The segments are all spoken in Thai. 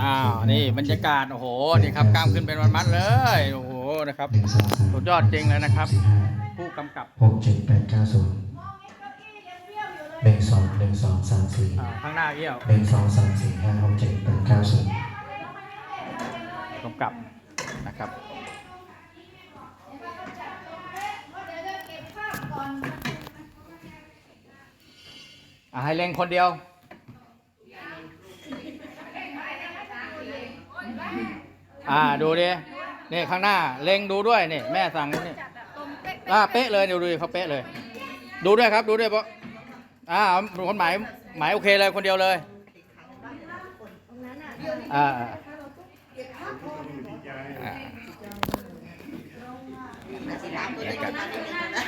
อ้าวนี่บรรยากาศโอ้โหนี่ครับกล้ามขึ้นเป็นวันมัดเลยโอ้โหนะครับหนึ่งสองสามสุดยอดจริงเลยนะครับสี่ห้าผู้กำกับหกเจ็ดแปดเก้าศูนย์หนึ่งสองหนึ่งสองสามสี่อ่าข้างหน้าเอี้ยวหนึ่งสองสามสี่ห้าหกเจ็ดแปดเก้าศูนย์กำกับนะครับอ่าให้เล็งคนเดียว อ่าดูดินี่ข้างหน้าเล็งดูด้วยนี่แม่สั่งนี่อ่าเป๊ะเลยเดี๋ยวดูดิเขาเป๊ะเลย ดูด้วยครับดูด้วยเพราะอ่าคนหมายหมายโอเคเลยคนเดียวเลยอ่าอ่าอ่าสตาร์ก็ได้ขึ้นมานิดนึงนะ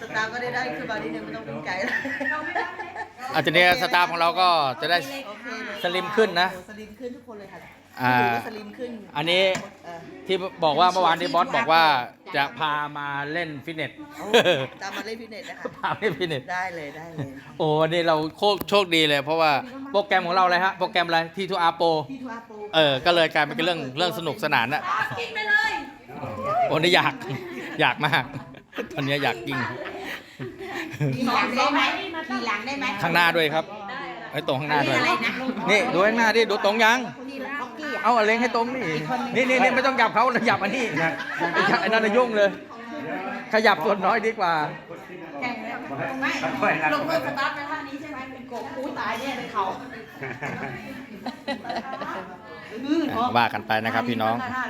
สตาร์ก็ได้ได้ขึ้นมานิดนึงไม่ต้องภูมิใจแล้วอาทีนี้สตาฟของเราก็จะได้โอเคเลยสลิมขึ้นนะโอ้สลิมขึ้นทุกคนเลยค่ะ อ่าถือว่าสลิมขึ้นอันนี้เออ ที่บอกว่าเมื่อวานที่บอสบอกว่าจะพามาเล่นฟิตเนส โอ้ตามมาเล่นฟิตเนสนะคะ พาเล่นฟิตเนส ได้เลยได้เลย โอ้วันนี้เราโคตรโชคดีเลย เพราะว่าโปรแกรมของเราอะไรฮะ โปรแกรมอะไรที่ทูอาโป พี่ทัวร์ปูเออ ก็เลยกลายเป็นเรื่องเรื่องสนุกสนานอะกินไปเลยโอ้นี่อยาก อยากมาก ตอนนี้อยากจริงขี่หลังได้ไหมขี่หลังได้ไหมข้างหน้าด้วยครับ ไอ้ตรงข้างหน้าด้วยอะไรนะนี่ดูข้างหน้าดิ ดูตรงยังนี่ ล็อกกี้อะเอาอะไรให้ตรงนี่นี่นี่นี่ไม่ต้องหยับเขาหยับอันนี้ไอ้นั่นน่ะยุ่งเลย ขยับส่วนน้อยดีกว่า แข่งเลยไม่ลงมือสตาร์ทไปท่านี้ใช่ไหมเป็นกบอู้ตายแน่เลยเขาว่ากันไปนะครับพี่น้องท่า